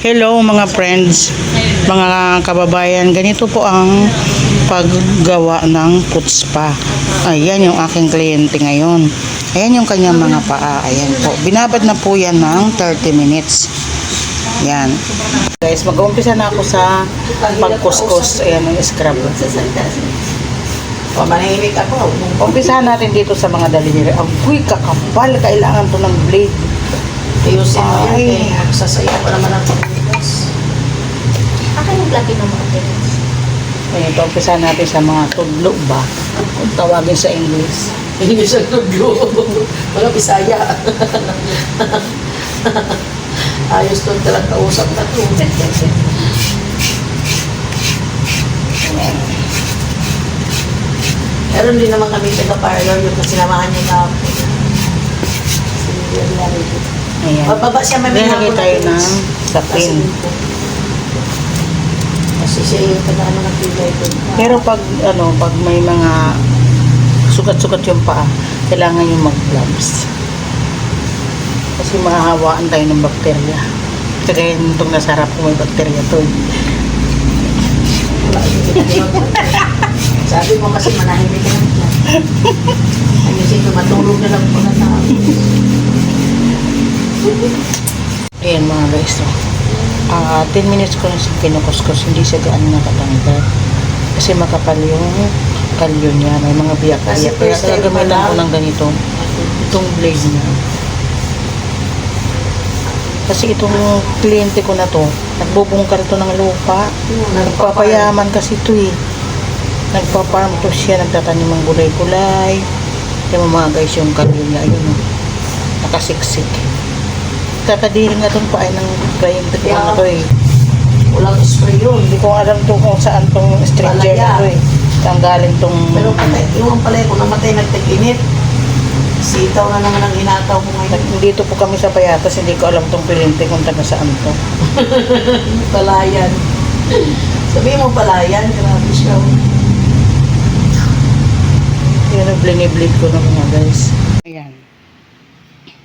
Hello mga friends, mga kababayan, ganito po ang paggawa ng putspa. Ayan yung aking kliyente ngayon. Ayan yung kanyang mga paa. Ayan po. Binabad na po yan ng 30 minutes. Yan. Guys, mag-uumpisa na ako sa pagkuskus. Ayan yung scrub. Pamanahimik ako. Umpisahan natin dito sa mga daliri. Agoy, kakapal. Kailangan to ng blade. Ayusin mo yan. Ay. Eh. Sasaya pa naman ang pagbukas. Akin yung laki ng mga. Ayan, ito, umpisahan natin sa mga tudlo ba? Kung tawagin sa English. Hindi siya naglo. Wala bisaya. Ayos to talaga kausap na to. Meron din naman kami taga-parlor yung sinamahan niya na ako. Si Yari Ayan. Bababa siya may Lalagay hapon tayo ng sapin. Kasi siya yung taga-ano ng pilay ko. Pero pag ano, pag may mga sugat-sugat yung paa, kailangan yung mag-gloves. Kasi mahahawaan tayo ng bakterya. Kaya itong nasarap kung may bakterya to. Sabi mo kasi manahimik ka dyan. Ayusin ko, matulog na lang po na tao. Ayan mga guys. So, ah 10 minutes ko na siya kinukuskus, hindi siya gaano nakatanggal. Kasi makapal yung kalyo niya, may mga biyak-biyak. Kaya gagamitan ko lang. ng ganito, itong blade niya. Kasi itong kliyente ko na to, nagbubungkar to ng lupa. Nagpapayaman kasi ito eh. Nagpaparm to siya, nagtatanim ng gulay-gulay. Yung mga guys, yung kalyo niya, ayun oh. Nakasiksik. Kakadiri nga itong paay ng kliyente ko na to eh. Walang spray yun. Hindi ko alam to kung saan tong stranger na to eh. Saan galing tong... Pero patay, iwan pala kung namatay nagtag-init. Sitaw na naman ang inataw ko ngayon. Dito po kami sa Payatas, hindi ko alam tong kliyente kung taga saan to. Palayan. Sabihin mo palayan, grabe siya. Yan ang blinibleed ko na mga guys.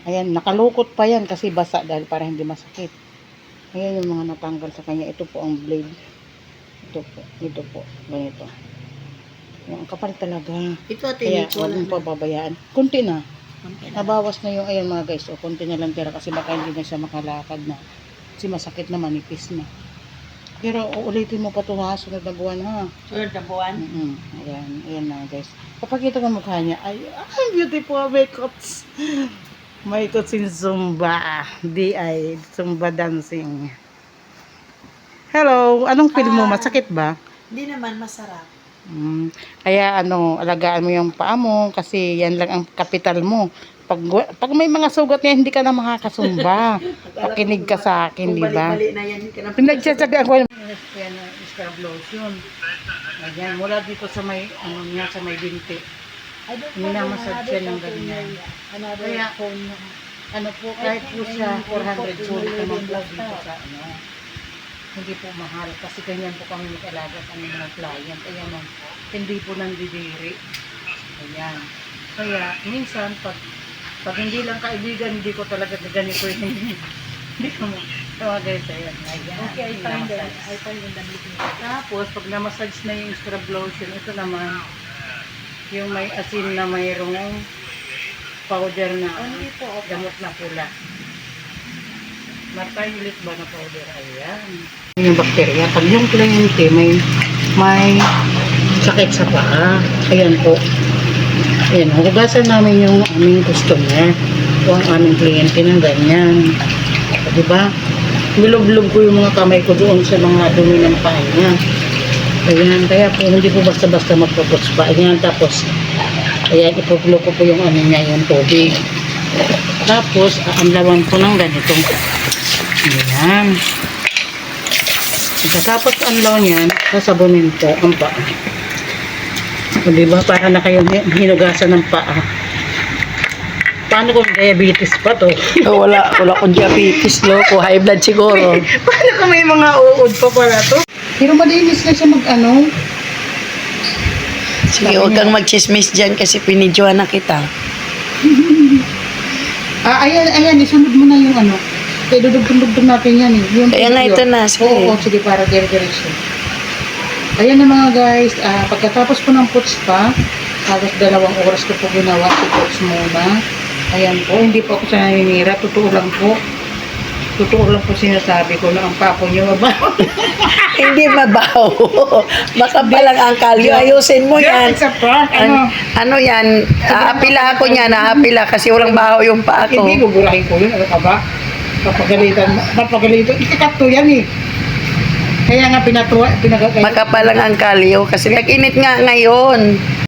Ayan. Ayan, nakalukot pa yan kasi basa dahil para hindi masakit. Ayan yung mga natanggal sa kanya. Ito po ang blade. Ito po. Ito po. Ganito. Yung ang kapal talaga. Ito ate, Kaya ito huwag na. mong pababayaan. Kunti na. Nabawas na yung, ayan mga guys, o konti na lang tira kasi baka hindi na siya makalakad na. Kasi masakit na, manipis na. Pero uulitin mo pa ito ha, sunod na buwan ha. Sunod na buwan. Mm-mm. Ayan, ayan na guys. Papakita ko ang mukha niya. Ay, ang beautiful makeups. Makeups in Zumba. DI, Zumba dancing. Hello, anong feel mo? Hi. Masakit ba? Hindi naman masarap. Mm. Kaya ano, alagaan mo yung paa mo kasi yan lang ang kapital mo. Pag, pag may mga sugat niya, hindi ka na makakasumba. Pakinig ka sa akin, di ba? bali-bali na yan, hindi ka na Pinagtsatsagaan ko yung yan scrub lotion. Ayan, mula dito sa may, ano niya, sa may binti. Minamasad siya ng ganyan. Kaya, ano po, kahit po siya 400 sulit naman po dito sa ano. Hindi po mahal kasi ganyan po kami mag-alaga sa aming mga client. Ayan o, hindi po nandidiri. Ayan. Kaya, minsan, pag pag hindi lang kaibigan, hindi ko talaga ganito yung hindi ko mo. So, guys, ayan. Ayan. Okay, I find it. I find it. Tapos, pag na-massage na yung scrub lotion, ito naman, yung may asin na mayroong powder na Only po, okay. gamot na pula. Martayulit ba na powder? Ayan. Yung bakterya, pag yung kliyente may may sakit sa paa, ayan po. Ayan, hugasan namin yung aming customer o ang aming kliyente ng ganyan. Di ba? Bilog-bilog ko yung mga kamay ko doon sa mga dumi ng paa niya. Ayan, kaya po hindi po basta-basta magpuputs pa. Ayan, tapos, ayan, ipupulo ko po yung ano niya, yung tubig. Tapos, aanlawan ko ng ganitong, ayan. Tapos, anlaw niyan, sasabunin ko ang paa. O, diba, para na kayong hi- hinugasan ng paa. Paano kung diabetes pa to? Oh, wala, wala akong diabetes, no? Kung high blood siguro. Paano kung may mga uod pa pala to? Pero malinis na siya mag-ano. Sige, huwag kang magchismis dyan kasi pinidyohan na kita. Ah, ayan, ayan, isunod mo na yung ano. Kaya dudugtong-dugtong natin yan eh. Yung Kaya video. ito na, sige. Oo, oo, sige para dire-diretso. Ayan na mga guys, ah, pagkatapos ko ng puts pa, halos dalawang oras ko po ginawa, puts muna. Ayan po, hindi po ako sa naninira, totoo lang po. Totoo lang po sinasabi ko na ang papo niyo mabaho. Hindi mabaho. Baka palang ang kalyo. Ayusin mo yan. It's a prank, An- ano? ano yan? Aapila ako niya. Naapila kasi walang baho yung paa ko. Hindi, gugurahin ko yun. Ano ka ba? Papagalitan, papagalitan. Ikakat to yan eh. Kaya nga pinatuwa, pinag- Makapalang ang kalyo kasi nag-init nga ngayon.